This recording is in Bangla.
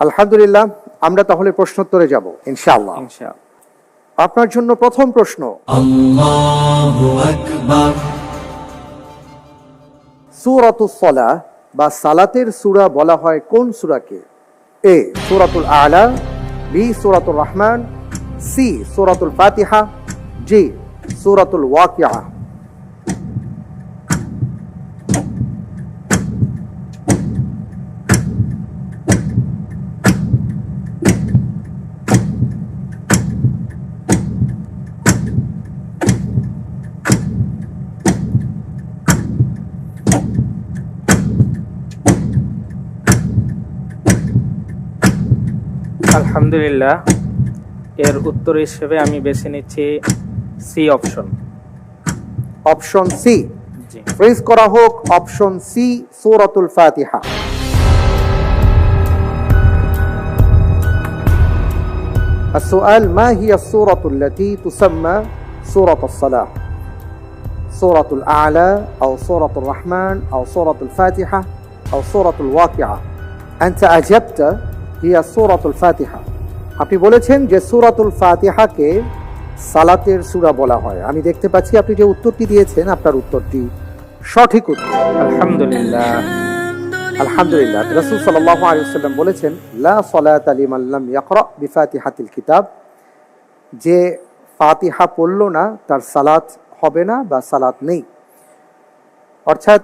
আলহামদুলিল্লাহ আমরা তাহলে প্রশ্নোত্তরে যাব ইনশাআল্লাহ। ইনশাআল্লাহ। আপনার জন্য প্রথম প্রশ্ন। সূরাতুস সালাহ বা সালাতের সূরা বলা হয় কোন সূরাকে? এ সূরাতুল আলা বি সূরাতুর রহমান সি সূরাতুল ফাতিহা জি সূরাতুল ওয়াকিয়া। আলহামদুলিল্লাহ এর উত্তর হিসেবে আমি বেছে নিচ্ছি C option option C G freeze করা হোক অপশন সি সূরাতুল ফাতিহা السؤال ما هي السورة التي تسمى سورة الصلاة؟ سورة الأعلى أو سورة الرحمن أو سورة الفاتحة أو سورة الواقعة أنت أجبت ইয়া ফাতিহা। আপনি বলেছেন যে সুরাতুল ফাতিহাকে সালাতের সুরা বলা হয়। আমি দেখতে পাচ্ছি আপনি যে উত্তরটি দিয়েছেন আপনার উত্তরটি সঠিক উত্তর। আলহামদুলিল্লাহ। আলহামদুলিল্লাহ। বলেছেন লা ইয়াকরা বিফাতিহাতিল কিতাব। যে ফাতিহা পড়ল না তার সালাত হবে না বা সালাত নেই। অর্থাৎ